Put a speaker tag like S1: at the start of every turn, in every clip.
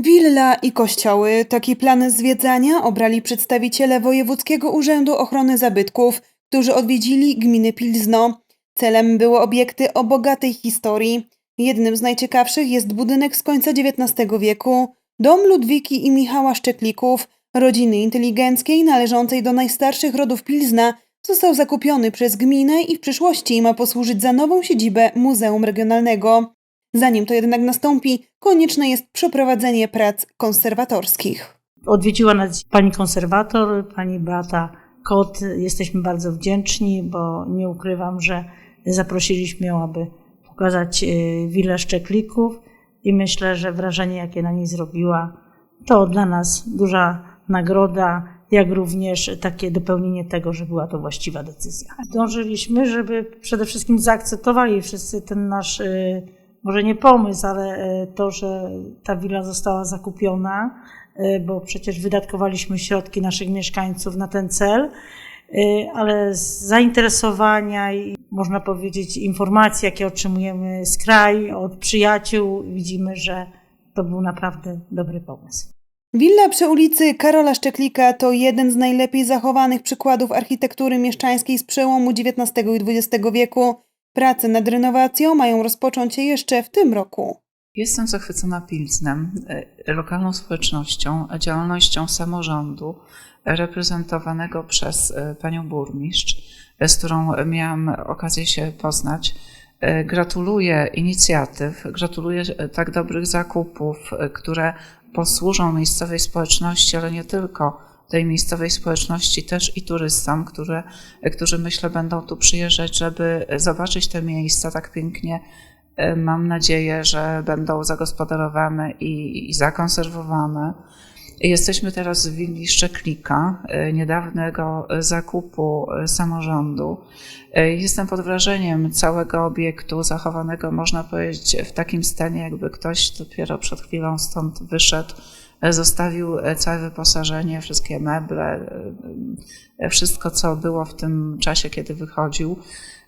S1: Willa i kościoły. Taki plan zwiedzania obrali przedstawiciele Wojewódzkiego Urzędu Ochrony Zabytków, którzy odwiedzili gminę Pilzno. Celem były obiekty o bogatej historii. Jednym z najciekawszych jest budynek z końca XIX wieku, dom Ludwiki i Michała Szczeklików, rodziny inteligenckiej należącej do najstarszych rodów Pilzna. Został zakupiony przez gminę i w przyszłości ma posłużyć za nową siedzibę Muzeum Regionalnego. Zanim to jednak nastąpi, konieczne jest przeprowadzenie prac konserwatorskich.
S2: Odwiedziła nas pani konserwator, pani Beata Kot. Jesteśmy bardzo wdzięczni, bo nie ukrywam, że zaprosiliśmy ją, aby pokazać e, willę Szczeklików i myślę, że wrażenie, jakie na niej zrobiła, to dla nas duża nagroda, jak również takie dopełnienie tego, że była to właściwa decyzja. Dążyliśmy, żeby przede wszystkim zaakceptowali wszyscy ten nasz, e, może nie pomysł, ale e, to, że ta willa została zakupiona, e, bo przecież wydatkowaliśmy środki naszych mieszkańców na ten cel, e, ale z zainteresowania i można powiedzieć informacji, jakie otrzymujemy z kraju, od przyjaciół, widzimy, że to był naprawdę dobry pomysł.
S1: Willa przy ulicy Karola Szczeklika to jeden z najlepiej zachowanych przykładów architektury mieszczańskiej z przełomu XIX i XX wieku. Prace nad renowacją mają rozpocząć się jeszcze w tym roku.
S3: Jestem zachwycona Pilznem, e, lokalną społecznością, działalnością samorządu reprezentowanego przez e, panią burmistrz, e, z którą miałam okazję się poznać. E, Gratuluję inicjatyw, gratuluję e, tak dobrych zakupów, e, które posłużą miejscowej społeczności, ale nie tylko tej miejscowej społeczności, też i turystom, które, którzy myślę będą tu przyjeżdżać, żeby zobaczyć te miejsca tak pięknie E, Mam nadzieję, że będą zagospodarowane i, i zakonserwowane. Jesteśmy teraz w willi Szczeklika, e, niedawnego zakupu e, samorządu. E, Jestem pod wrażeniem całego obiektu, zachowanego, można powiedzieć, w takim stanie, jakby ktoś dopiero przed chwilą stąd wyszedł, e, zostawił e, całe wyposażenie, wszystkie meble, e, wszystko, co było w tym czasie, kiedy wychodził.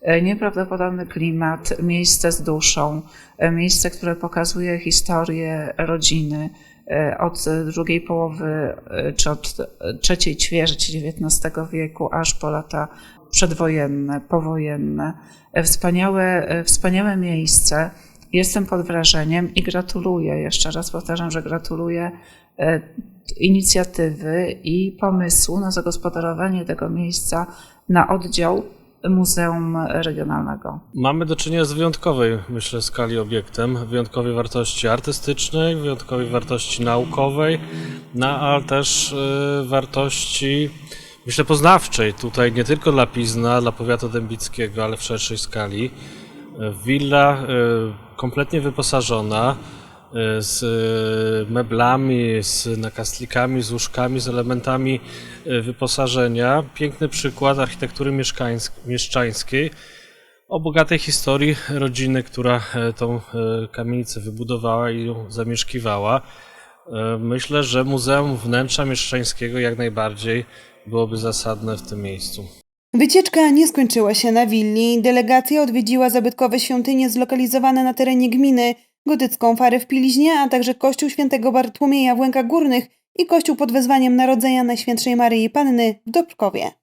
S3: E, Nieprawdopodobny klimat, miejsce z duszą, e, miejsce, które pokazuje historię rodziny e, od drugiej połowy e, czy od trzeciej ćwierci XIX wieku aż po lata przedwojenne, powojenne. E, Wspaniałe, e, wspaniałe miejsce. Jestem pod wrażeniem i gratuluję, jeszcze raz powtarzam, że gratuluję e, inicjatywy i pomysłu na zagospodarowanie tego miejsca na oddział Muzeum Regionalnego.
S4: Mamy do czynienia z wyjątkowej, myślę, skali obiektem, wyjątkowej wartości artystycznej, wyjątkowej wartości naukowej, no, ale też y, wartości, myślę, poznawczej. Tutaj nie tylko dla Pizna, dla powiatu dębickiego, ale w szerszej skali. Willa y, kompletnie wyposażona, z y, meblami, z nakastlikami, z łóżkami, z elementami y, wyposażenia. Piękny przykład architektury mieszczańskiej o bogatej historii rodziny, która e, tą e, kamienicę wybudowała i ją zamieszkiwała. E, Myślę, że Muzeum Wnętrza Mieszczańskiego jak najbardziej byłoby zasadne w tym miejscu.
S1: Wycieczka nie skończyła się na willi. Delegacja odwiedziła zabytkowe świątynie zlokalizowane na terenie gminy, gotycką farę w Pilźnie, a także kościół świętego Bartłomieja w Łękach Górnych i kościół pod wezwaniem Narodzenia Najświętszej Maryi Panny w Dobrzkowie.